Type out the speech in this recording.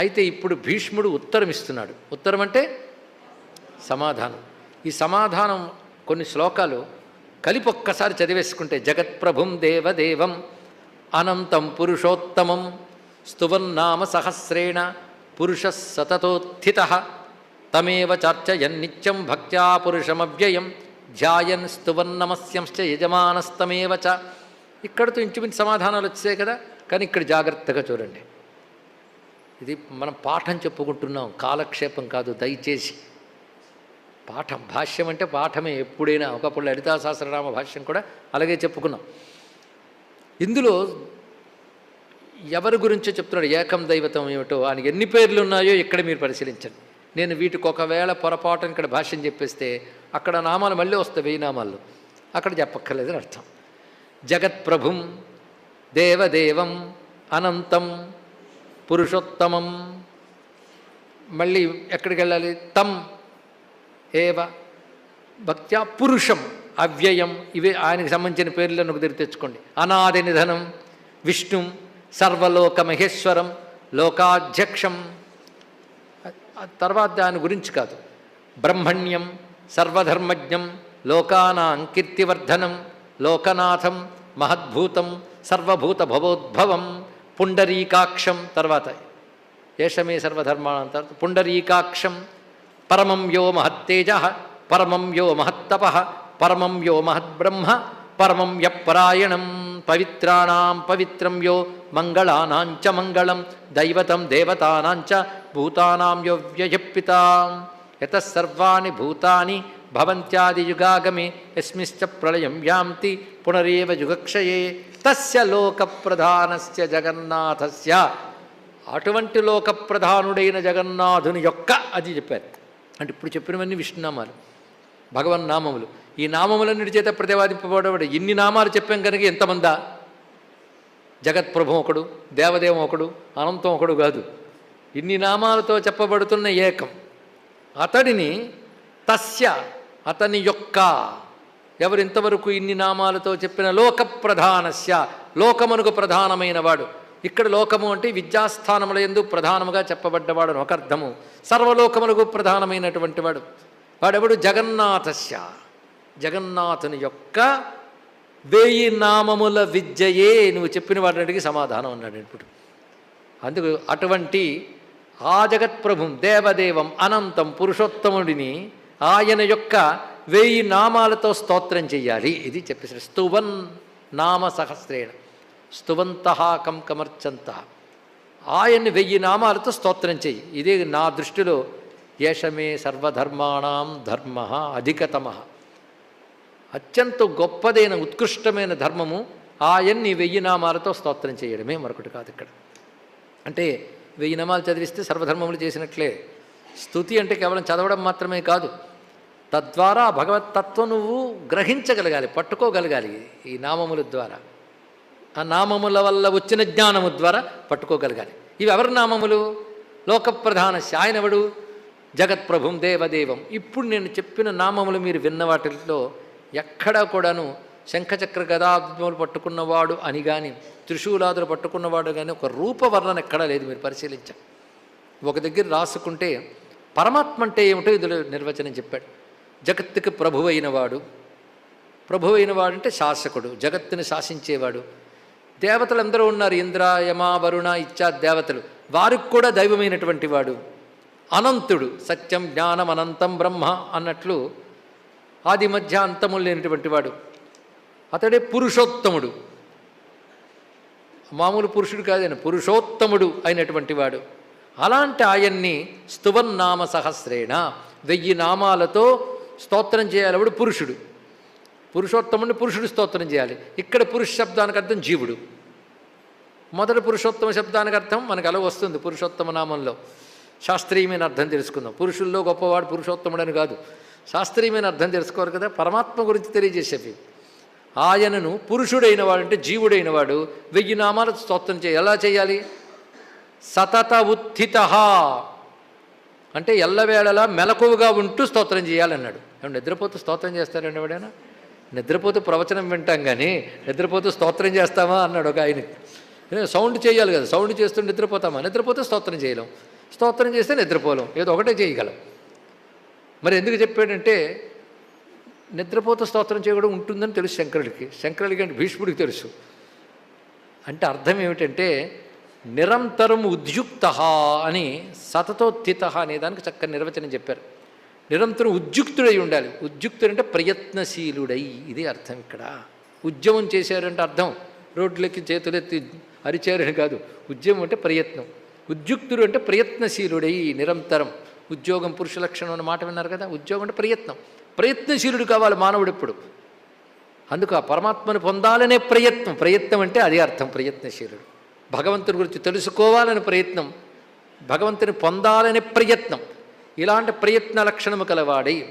అయితే ఇప్పుడు భీష్ముడు ఉత్తరం ఇస్తున్నాడు ఉత్తరం అంటే సమాధానం. ఈ సమాధానం కొన్ని శ్లోకాలు కలిపి ఒక్కసారి చదివేసుకుంటే జగత్ప్రభుం దేవదేవం అనంతం పురుషోత్తమం స్తువన్నామ సహస్రేణ పురుష సతతోత్థిత తమేవ చర్చయన్నిత్యం భక్త్యా పురుషమవ్యయం ధ్యాయన్ స్తువన్నమస్యంశ్చ యజమానస్తమేవ చ. ఇక్కడతో ఇంచుమించు సమాధానాలు వచ్చాయి కదా. కానీ ఇక్కడ జాగ్రత్తగా చూడండి. ఇది మనం పాఠం చెప్పుకుంటున్నాం కాలక్షేపం కాదు దయచేసి. పాఠం భాష్యం అంటే పాఠమే ఎప్పుడైనా ఒకప్పుడు లలితా సహస్రనామ భాష్యం కూడా అలాగే చెప్పుకున్నాం. ఇందులో ఎవరి గురించో చెప్తున్నాడు ఏకం దైవతం ఏమిటో ఆయనకి ఎన్ని పేర్లు ఉన్నాయో ఇక్కడ మీరు పరిశీలించండి. నేను వీటికి ఒకవేళ పొరపాటును ఇక్కడ భాష్యం చెప్పేస్తే అక్కడ నామాలు మళ్ళీ వస్తాయి వెయ్యి నామాలు. అక్కడ చెప్పక్కర్లేదని అర్థం. జగత్ప్రభుం దేవదేవం అనంతం పురుషోత్తమం. మళ్ళీ ఎక్కడికి వెళ్ళాలి తం. ఏవ. భక్త్యా పురుషం. అవ్యయం. ఇవే ఆయనకు సంబంధించిన పేర్లను ఒక దగ్గర తెచ్చుకోండి. అనాది నిధనం. విష్ణుం. సర్వలోక మహేశ్వరం. లోకాధ్యక్షం. తర్వాత దాని గురించి కాదు. బ్రహ్మణ్యం. సర్వధర్మజ్ఞం. లోకానాం కీర్తివర్ధనం. లోకనాథం. మహద్భూతం. సర్వభూత భవోద్భవం. పుండరీకాక్షం తర్వాత ఏషమే సర్వధర్మాణం తర్వాత పుండరీకాక్షం పరమం యో మహత్తేజ పరమం యో మహత్తప పరమం యో మహద్బ్రహ్మ పరమం యపరాయణం పవిత్రాణం పవిత్రం యో మంగళానాంచ మంగళం దైవతం దేవతానాంచ భూతానాం యో వ్యయపిత యత సర్వాణి భూతాని భవంత్యాదియుగాగమే యస్మిశ్చ ప్రళయం యాంతి పునరేవ యుగక్షయే తస్య లోకప్రధానస్య జగన్నాథస్య. అటువంటి లోకప్రధానుడైన జగన్నాథుని యొక్క అది చెప్పారు. అంటే ఇప్పుడు చెప్పినవన్నీ విష్ణునామాలు భగవన్ నామములు. ఈ నామములన్నిటి చేత ప్రతిపాదింపబడబడి ఇన్ని నామాలు చెప్పాం కనుక ఎంతమందా? జగత్ప్రభు ఒకడు దేవదేవం ఒకడు అనంతం ఒకడు కాదు. ఇన్ని నామాలతో చెప్పబడుతున్న ఏకం. అతడిని తస్య అతని యొక్క ఎవరు ఇంతవరకు ఇన్ని నామాలతో చెప్పిన లోక ప్రధానస్య లోకమునకు ప్రధానమైన వాడు. ఇక్కడ లోకము అంటే విద్యాస్థానముల ఎందు ప్రధానముగా చెప్పబడ్డవాడు అని ఒక అర్థము. సర్వలోకములకు ప్రధానమైనటువంటి వాడు. వాడెవడు? జగన్నాథస్య. జగన్నాథుని యొక్క వేయి నామముల విద్యయే నువ్వు చెప్పిన వాటికి సమాధానం అన్నాడు ఇప్పుడు అందుకు అటువంటి ఆ జగత్ప్రభుం దేవదేవం అనంతం పురుషోత్తముడిని ఆయన యొక్క వెయ్యి నామాలతో స్తోత్రం చెయ్యాలి. ఇది చెప్పేసారు స్తువన్ నామ సహస్రేణ. స్తువంత కం కమర్చంత. ఆయన్ని వెయ్యి నామాలతో స్తోత్రం చెయ్యి. ఇదే నా దృష్టిలో ఏషమే సర్వధర్మాణం ధర్మ అధికతమ. అత్యంత గొప్పదైన ఉత్కృష్టమైన ధర్మము ఆయన్ని వెయ్యి నామాలతో స్తోత్రం చేయడమే మరొకటి కాదు ఇక్కడ. అంటే వెయ్యి నామాలు చదివిస్తే సర్వధర్మములు చేసినట్లే. స్థుతి అంటే కేవలం చదవడం మాత్రమే కాదు. తద్వారా భగవత్తత్వం నువ్వు గ్రహించగలగాలి పట్టుకోగలగాలి ఈ నామముల ద్వారా. ఆ నామముల వల్ల వచ్చిన జ్ఞానము ద్వారా పట్టుకోగలగాలి. ఇవి ఎవరి నామములు? లోకప్రధాన శాయనవుడు జగత్ప్రభుం దేవదేవం. ఇప్పుడు నేను చెప్పిన నామములు మీరు విన్న వాటిలో ఎక్కడా కూడాను శంఖచక్ర గదాబ్దములు పట్టుకున్నవాడు అని కానీ త్రిశూలాదులు పట్టుకున్నవాడు కానీ ఒక రూపవర్ణన ఎక్కడా లేదు మీరు పరిశీలించ. ఒక దగ్గర రాసుకుంటే పరమాత్మ అంటే ఏమిటో ఇందులో నిర్వచనం చెప్పాడు. జగత్తుకు ప్రభు అయినవాడు ప్రభు అయినవాడు అంటే శాసకుడు జగత్తుని శాసించేవాడు. దేవతలు అందరూ ఉన్నారు ఇంద్ర యమ వరుణ ఇచ్చా దేవతలు. వారికి కూడా దైవమైనటువంటి వాడు అనంతుడు సత్యం జ్ఞానం అనంతం బ్రహ్మ అన్నట్లు ఆది మధ్య అంతములు లేనటువంటి వాడు అతడే పురుషోత్తముడు. మామూలు పురుషుడు కాదని పురుషోత్తముడు అయినటువంటి వాడు అలాంటి ఆయన్ని స్తువన్నామ సహస్రేణ వెయ్యి నామాలతో స్తోత్రం చేయాలప్పుడు పురుషుడు. పురుషోత్తముడిని పురుషుడు స్తోత్రం చేయాలి. ఇక్కడ పురుష శబ్దానికి అర్థం జీవుడు. మొదటి పురుషోత్తమ శబ్దానికి అర్థం మనకు అలా వస్తుంది పురుషోత్తమ నామంలో. శాస్త్రీయమైన అర్థం తెలుసుకుందాం. పురుషుల్లో గొప్పవాడు పురుషోత్తముడని కాదు. శాస్త్రీయమైన అర్థం తెలుసుకోవాలి కదా? పరమాత్మ గురించి తెలియజేసేవి. ఆయనను పురుషుడైన వాడు అంటే జీవుడైన వాడు వెయ్యి నామాలు స్తోత్రం చేయాలి. ఎలా చేయాలి? సతత ఉత్థిత అంటే ఎల్లవేళలా మెలకువగా ఉంటూ స్తోత్రం చేయాలన్నాడు. ఏమన్నా నిద్రపోతూ స్తోత్రం చేస్తారండి ఎవడైనా? నిద్రపోతూ ప్రవచనం వింటాం కానీ నిద్రపోతూ స్తోత్రం చేస్తామా అన్నాడు ఒక ఆయన సౌండ్ చేయాలి కదా సౌండ్ చేస్తూ నిద్రపోతామా? నిద్రపోతే స్తోత్రం చేయలేం. స్తోత్రం చేస్తే నిద్రపోలేం ఏదో ఒకటే చేయగలం. మరి ఎందుకు చెప్పాడంటే నిద్రపోతూ స్తోత్రం చేయడం ఉంటుందని తెలుసు శంకరుడికి. శంకరుడికి అంటే భీష్ముడికి తెలుసు. అంటే అర్థం ఏమిటంటే నిరంతరం ఉద్యుక్త అని సతతోత్థిత అనే దానికి చక్కని నిర్వచనం చెప్పారు. నిరంతరం ఉద్యుక్తుడై ఉండాలి. ఉద్యుక్తుడు అంటే ప్రయత్నశీలుడై ఇది అర్థం ఇక్కడ. ఉద్యమం చేశారంటే అర్థం. రోడ్లెక్కి చేతులెత్తి అరిచారని కాదు. ఉద్యమం అంటే ప్రయత్నం. ఉద్యుక్తుడు అంటే ప్రయత్నశీలుడై నిరంతరం. ఉద్యోగం పురుష లక్షణం అన్న మాట విన్నారు కదా? ఉద్యోగం అంటే ప్రయత్నం. ప్రయత్నశీలుడు కావాలి మానవుడు ఎప్పుడు? అందుకు ఆ పరమాత్మను పొందాలనే ప్రయత్నం. ప్రయత్నం అంటే అదే అర్థం. ప్రయత్నశీలుడు. భగవంతుని గురించి తెలుసుకోవాలనే ప్రయత్నం భగవంతుని పొందాలనే ప్రయత్నం. ఇలాంటి ప్రయత్న లక్షణము కలవాడై